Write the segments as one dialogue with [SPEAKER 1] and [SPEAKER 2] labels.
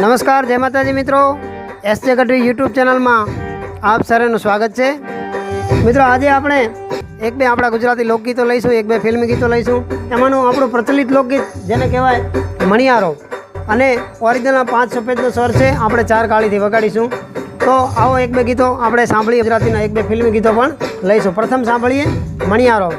[SPEAKER 1] નમસ્કાર, જય માતાજી મિત્રો. એસ જે ગઢવી યુટ્યુબ ચેનલમાં આપ સરેનું સ્વાગત છે. મિત્રો, આજે આપણે એક બે આપણા ગુજરાતી લોકગીતો લઈશું, એક બે ફિલ્મી ગીતો લઈશું. એમાંનું આપણું પ્રચલિત લોકગીત જેને કહેવાય મણિયારો. અને ઓરિજિનલ પાંચ સફેદનો સ્વર છે, આપણે ચાર કાળીથી વગાડીશું. તો આવો એક બે ગીતો આપણે સાંભળીએ ગુજરાતીના એક બે ફિલ્મી ગીતો પણ લઈશું. પ્રથમ સાંભળીએ મણિયારો.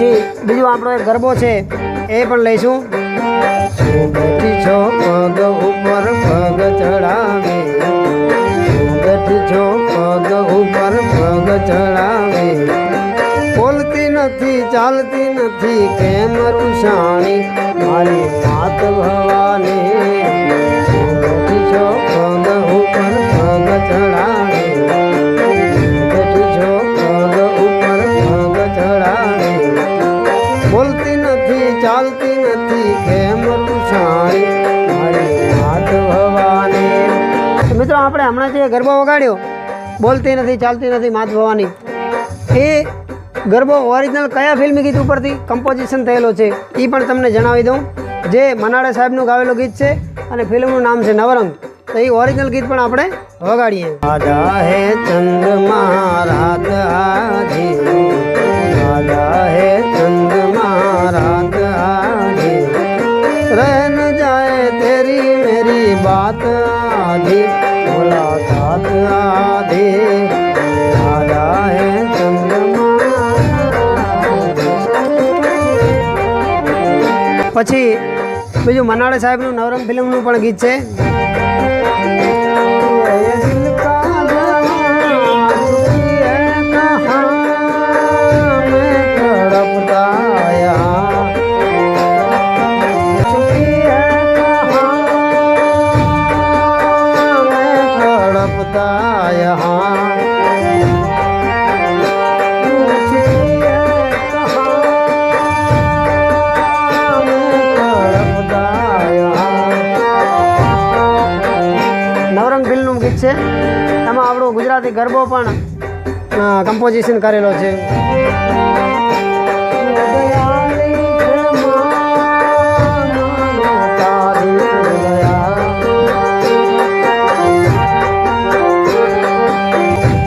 [SPEAKER 1] પછી બીજું આપણો એક ગરબો છે, એ પણ લઈશું. છો પગ ઉપર, પગ ચડાવે છો પગ ઉપર, પગ ચડાવે બોલતી નથી, ચાલતી નથી, કેમ રૂસાણી મારી માત ભવાની. નથી મિત્રો, આપણે હમણાં જે ગરબો વગાડ્યો, બોલતી નથી, ચાલતી નથી માત ભવાની. એ ગરબો ઓરિજિનલ કયા ફિલ્મી ગીત ઉપરથી કમ્પોઝિશન થયેલો છે એ પણ તમને જણાવી દઉં. જે મનાડે સાહેબનું ગાવેલું ગીત છે અને ફિલ્મનું નામ છે નવરંગ. તો એ ઓરિજિનલ ગીત પણ આપણે વગાડીએ. ચંદ્રમા પછી બીજું મનાડે સાહેબનું નવરંગ ફિલ્મનું પણ ગીત છે. નવરંગ ફિલ્મનું ગીત છે. એમાં આપણો ગુજરાતી ગરબો પણ કમ્પોઝિશન કરેલો છે.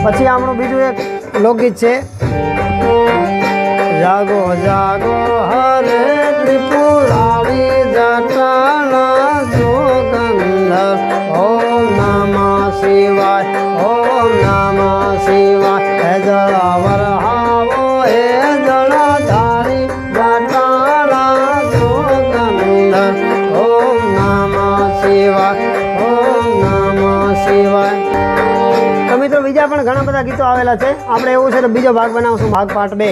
[SPEAKER 1] પછી આપણું બીજું એક લોકગીત છે. જાગો જાગો, હરે શિવાય હે જળાવર હાવો, હે જળાધારી જટાના જોગંધર ઓમ નમઃ શિવાય, ઓમ નમઃ શિવાય. તો મિત્રો બીજા પણ ઘણા બધા ગીતો આવેલા છે. આપણે એવું છે તો બીજો ભાગ બનાવશું, ભાગ પાર્ટ બે.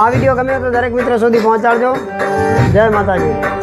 [SPEAKER 1] આ વીડિયો ગમે તો દરેક મિત્રો સુધી પહોંચાડજો. જય માતાજી.